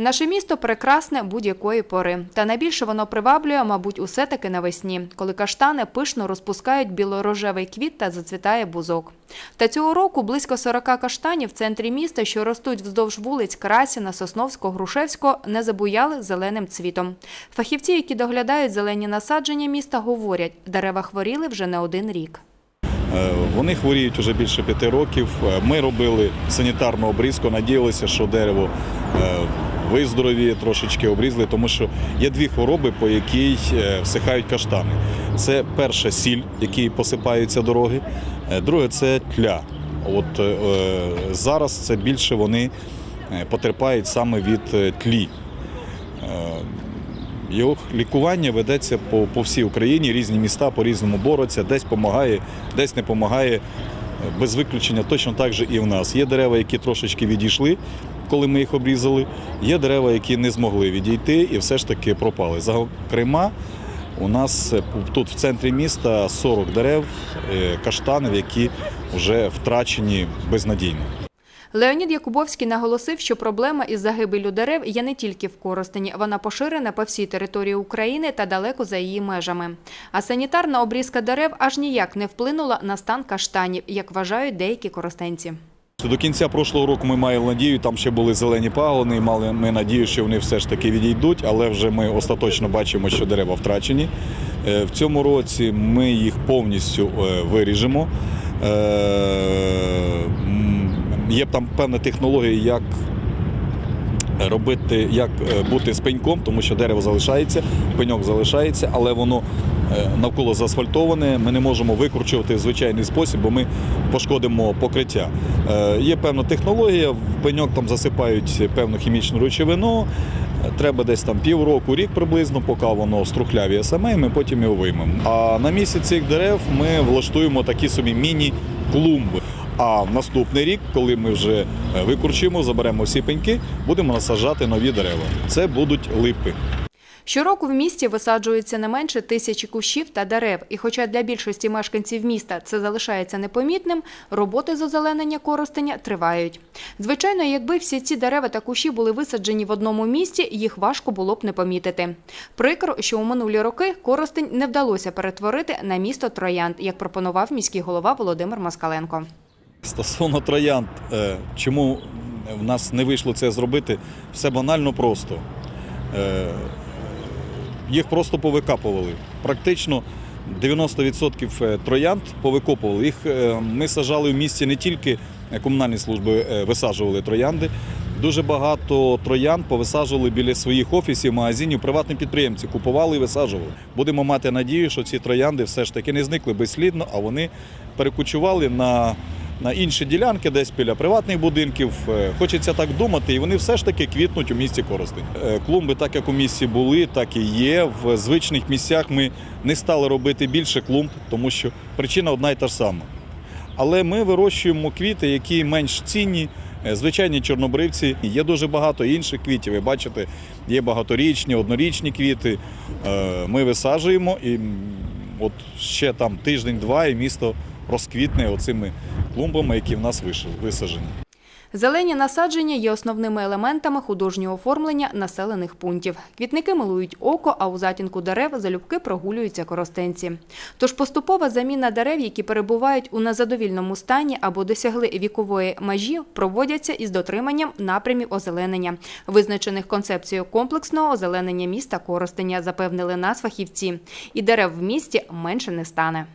Наше місто прекрасне будь-якої пори. Та найбільше воно приваблює, мабуть, усе таки навесні, коли каштани пишно розпускають білорожевий квіт та зацвітає бузок. Та цього року близько 40 каштанів в центрі міста, що ростуть вздовж вулиць Красіна, Сосновського, Грушевського, не забуяли зеленим цвітом. Фахівці, які доглядають зелені насадження міста, говорять, дерева хворіли вже не один рік. Е, Вони хворіють вже більше п'яти років. Е, Ми робили санітарну обрізку, надіялися, що дерево виздоровіє, трошечки обрізали, тому що є дві хвороби, по якій е, всихають каштани. Це перша сіль, який посипаються дороги. Е, Друге це тля. От е, зараз це більше вони потерпають саме від тлі. Його лікування ведеться по, по всій Україні, різні міста по-різному борються, десь допомагає, десь не допомагає. Без виключення точно так же і в нас. Є дерева, які трошечки відійшли, коли ми їх обрізали. Є дерева, які не змогли відійти і все ж таки пропали. Зокрема, у нас е, тут в центрі міста 40 дерев, е, каштанів, які вже втрачені безнадійно. Леонід Якубовський наголосив, що проблема із загибелю дерев є не тільки в Коростені, вона поширена по всій території України та далеко за її межами. А санітарна обрізка дерев аж ніяк не вплинула на стан каштанів, як вважають деякі коростенці. До кінця прошлого року ми мали надію, там ще були зелені пагони, мали ми надію, що вони все ж таки відійдуть, але вже ми остаточно бачимо, що дерева втрачені. Е, В цьому році ми їх повністю е, виріжемо. Е, Є там певна технологія, як робити, як бути з пеньком, тому що дерево залишається, пеньок залишається, але воно навколо заасфальтоване. Ми не можемо викручувати в звичайний спосіб, бо ми пошкодимо покриття. Е, Є певна технологія, в пеньок там засипають певну хімічну речовину. Е, Треба десь там півроку, рік приблизно, поки воно струхлявіє саме, і ми потім його виймемо. А на місці цих дерев ми влаштуємо такі собі міні-клумби. А в наступний рік, коли ми вже е, викручуємо, заберемо всі пеньки, будемо насаджати нові дерева. Це будуть липи. Щороку в місті висаджується не менше тисячі кущів та дерев. І хоча для більшості мешканців міста це залишається непомітним, роботи з озеленення Коростеня тривають. Звичайно, якби всі ці дерева та кущі були висаджені в одному місці, їх важко було б не помітити. Прикро, що у минулі роки Коростень не вдалося перетворити на місто троянд, як пропонував міський голова Володимир Москаленко. Стосовно троянд, е, чому в нас не вийшло це зробити, все банально просто. Е, Їх просто повикапували. Практично 90% троянд повикопували. Їх е, ми сажали в місті не тільки комунальні служби е, висаджували троянди. Дуже багато троянд повисаджували біля своїх офісів, магазинів, приватні підприємці купували і висаджували. Будемо мати надію, що ці троянди все ж таки не зникли безслідно, а вони перекочували на, на інші ділянки, десь біля приватних будинків. Е, Хочеться так думати, і вони все ж таки квітнуть у місті Коростень. Е, Клумби, так як у місті були, так і є. В звичних місцях ми не стали робити більше клумб, тому що причина одна й та ж сама. Але ми вирощуємо квіти, які менш цінні. Е, Звичайні чорнобривці, є дуже багато інших квітів. Ви бачите, є багаторічні, однорічні квіти. Ми висаджуємо і от ще там тиждень-два і місто розквітне оцими клумбами, які в нас висаджені. Зелені насадження є основними елементами художнього оформлення населених пунктів. Квітники милують око, а у затінку дерев залюбки прогулюються коростенці. Тож поступова заміна дерев, які перебувають у незадовільному стані або досягли вікової межі, проводяться із дотриманням напрямів озеленення, визначених концепцією комплексного озеленення міста Коростеня, запевнили нас фахівці. І дерев в місті менше не стане.